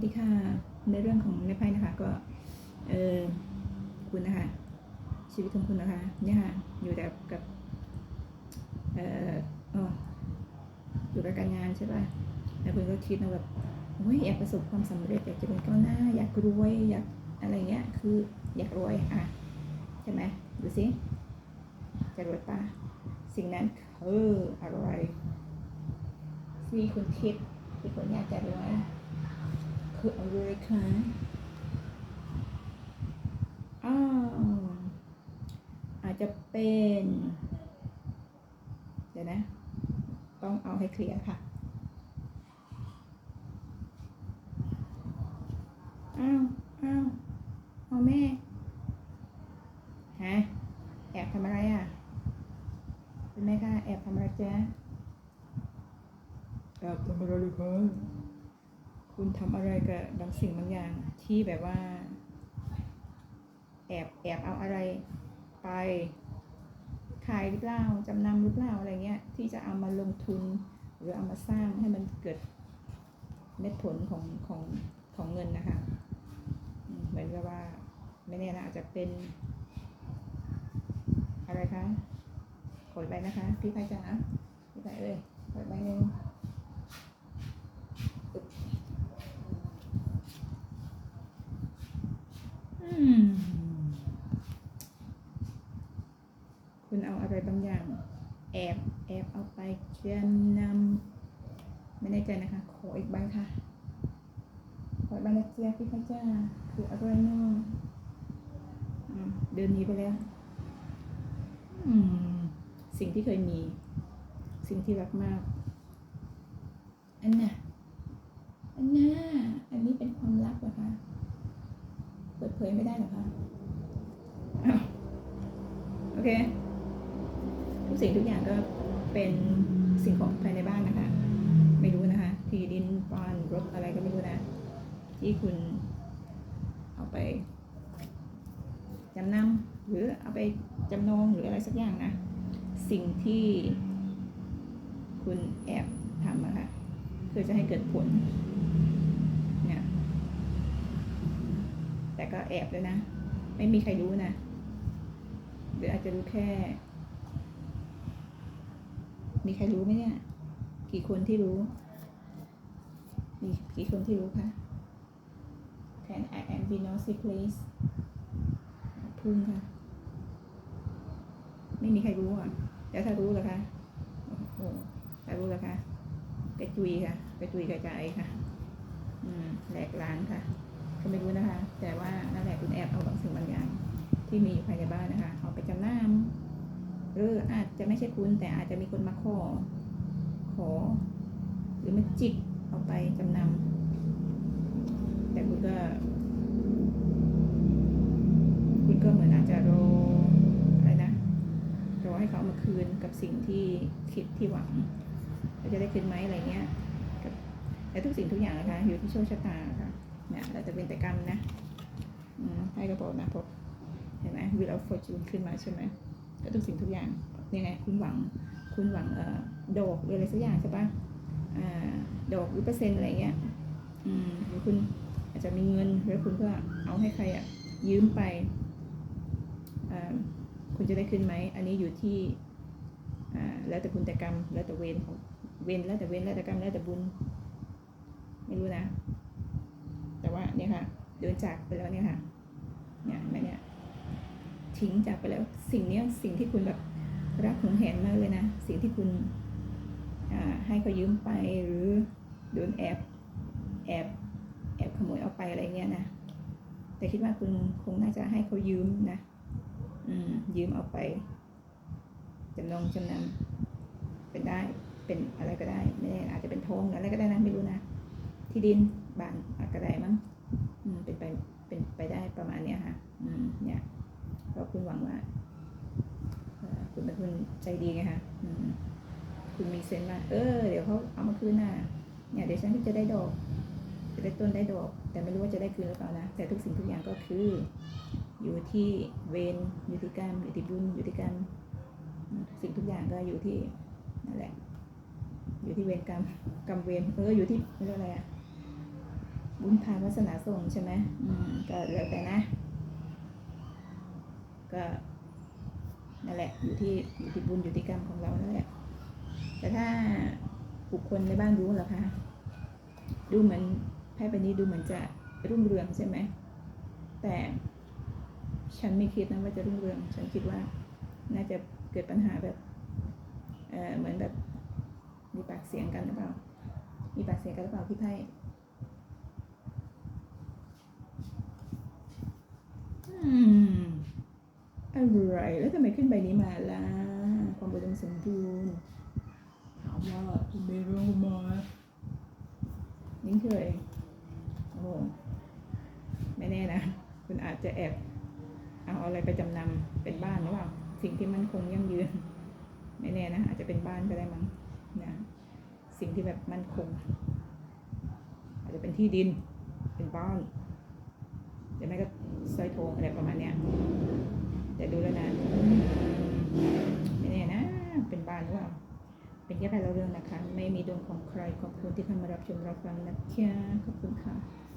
สดีค่ะในเรื่องของในไพ่นะคะ ก็เออคุณนะคะ ชีวิตของคุณนะคะ เนี่ยค่ะ อยู่แต่กับเออออยู่กับการงานใช่ป่ะแล้วคุณก็คิดนะแบบโอ้ยอยากประสบความสำเร็จอยากจะเป็นก้าวหน้า อยากรวยอยากอะไรเงี้ย คืออยากรวยอะใช่ไหมดูสิจะรวยป่ะสิ่งนั้นคืออะไรที่คุณคิดที่คุณอยากจะรวย คืออะไรคะอ้าวอาจจะเป็น เดี๋ยวนะ ต้องเอาให้เคลียร์ค่ะอ้าวอ้าวเอาแม่ฮะแอบทำอะไรอะเป็นแม่ค่ะแอบทำอะไรจ๊ะแอบทำอะไรเลยคะ คุณทำอะไรกับบางสิ่งบางอย่างที่แบบว่า แอบแอบเอาอะไรไปขายหรือเปล่าจำนำหรือเปล่าอะไรเงี้ย ที่จะเอามาลงทุน หรือเอามาสร้างให้มันเกิดเม็ดผลของของของเงินนะคะ เหมือนกับว่า ไม่แน่นะอาจจะเป็น อะไรคะขอใบนะคะ พี่ไพจ๋าพี่ไพเอ้ยขอใบหนึ่งอึ๊บอืม คุณเอาอะไร บางอย่าง แอบแอบเอาไปจำนำไม่แน่ใจนะคะ ขออีกใบค่ะ ขออีกใบนะเจ๊พี่พระเจ้าคืออะไรเนาะอืมเดินนี้ไปแล้วสิ่งที่เคยมี สิ่งที่รักมาก อันน่ะอันน่ะอันนี้เป็นความลับเหรอคะ เปิดเผยไม่ได้เหรอคะอ้าวโอเค ทุกสิ่ งทุกอย่างก็เป็นสิ่งของภายในบ้านนะคะ ไม่รู้นะคะที่ดินบ้านรถอะไรก็ไม่รู้นะ ที่คุณเอาไปจำนำหรือเอาไปจำนองหรืออะไรสักอย่างนะ สิ่งที่คุณแอบทำอะค่ะเพื่อจะให้เกิดผลเนี่ยแต่ก็แอบเลยนะ ไม่มีใครรู้นะหรืออาจจะรู้แค่ มีใครรู้ไหมเนี่ย กี่คนที่รู้ มีกี่คนที่รู้คะ Can I am be nosy please พึ่งค่ะ ไม่มีใครรู้อะ แล้วถ้ารู้ล่ะคะ โอ้โหถ้ารู้ล่ะคะกระจุยค่ะกระจุยกระจายค่ะ อืมแหลกล้านค่ะก็ไม่รู้นะคะ แต่ว่านั่นแหละคุณแอบเอาบางสิ่งบางอย่าง ที่มีอยู่ภายในบ้านนะคะ เอาไปจำนำ หรืออาจจะไม่ใช่คุณ แต่อาจจะมีคนมาขอ ขอ หรือมาจิกเอาไปจำนำแต่คุณก็ คุณก็เหมือนอาจจะรออะไรนะรอให้เขามาคืนกับสิ่งที่คิดที่หวังเราจะได้คืนไหมอะไรเงี้ยแต่ทุกสิ่งทุกอย่างนะคะอยู่ที่โชคชะตาค่ะเนี่ยเราจะเป็นแต่กรรมนะให้ก็บอกนะพบเห็นไหมวิลเอาฟอร์จูนขึ้นมาใช่ไหม ทุกสิ่งทุกอย่างยังไงคุณหวังคุณหวังเอ่อดอกหรืออะไรสักอย่างใช่ปะอ่าดอกหรือเปอร์เซ็นต์อะไรเงี้ยอืมหรือคุณอาจจะมีเงินแล้วคุณก็เอาให้ใครอะยืมไปอ่าคุณจะได้คืนไหมอันนี้อยู่ที่อ่าแล้วแต่บุญแต่กรรมแล้วแต่เวรของเวรแล้วแต่เวรแล้วแต่กรรมแล้วแต่บุญไม่รู้นะ แต่ว่าเนี่ยค่ะเดินจากไปแล้วเนี่ยค่ะเนี่ยเห็นไหมเนี่ย ทิ้งจากไปแล้ว สิ่งนี้สิ่งที่คุณแบบรักหงแหนมากเลยนะ สิ่งที่คุณให้เขายืมไปหรือโดนแอบแอบแอบขโมยเอาไปอะไรเงี้ยนะแต่คิดว่าคุณคงน่าจะให้เขายืมนะ อืม ยืมเอาไปจำนองจำนำเป็นได้เป็นอะไรก็ได้ไม่แน่อาจจะเป็นทองออะไรก็ได้นะไม่รู้นะที่ดินบ้านอะไรก็ได้มั้ง คุณหวังว่าคุณเป็นคนใจดีไงคะคุณมีเซนส์ว่าเออ เดี๋ยวเขาเอามาคืนน่ะเนี่ยเดี๋ยวฉันก็จะได้ดอก จะได้ต้นได้ดอก แต่ไม่รู้ว่าจะได้คืนหรือเปล่านะ แต่ทุกสิ่งทุกอย่างก็คือ อยู่ที่เวรอยู่ที่กรรมอยู่ที่บุญอยู่ที่กรรมสิ่งทุกอย่างก็อยู่ที่นั่นแหละ อยู่ที่เวรกรรมกรรมเวรเอออยู่ที่เรียกอะไรอะบุญพาวาสนาส่งใช่ไหมอืมก็แล้วแต่นะ ก็นั่นแหละอยู่ที่อยู่ที่บุญอยู่ที่กรรมของเรานั่นแหละ แต่ถ้าบุคคลในบ้านรู้เหรอคะดูเหมือนไพ่ใบนี้ดูเหมือนจะรุ่งเรืองใช่ไหมแต่ฉันไม่คิดนะว่าจะรุ่งเรือง ฉันคิดว่าน่าจะเกิดปัญหาแบบเออเหมือนแบบมีปากเสียงกันหรือเปล่า มีปากเสียงกันหรือเปล่าพี่ไพ่อืมอ ไร แล้วทำไมขึ้นใบนี้มาล่ะ ความอุดมสมบูรณ์ถามว่าไม่รู้มานิ่งเคยโอ้โหไม่แน่นะ คุณอาจจะแอบ เอาอะไรไปจำนำเป็นบ้านหรือเปล่า สิ่งที่มันคงยั่งยืน ไม่แน่นะ อาจจะเป็นบ้านก็ได้มั้งนะสิ่งที่แบบมั่นคง อาจจะเป็นที่ดิน เป็นบ้านหรือไม่ก็สร้อยทองอะไรประมาณเนี้ยแต่ดูแล้วนะไม่แน่นะ เป็นบ้านหรือเปล่า เป็นแค่แค่เราเรื่องนะคะ ไม่มีดวงของใครขอบคุณที่เข้ามารับชมรับฟังนะคะขอบคุณค่ะ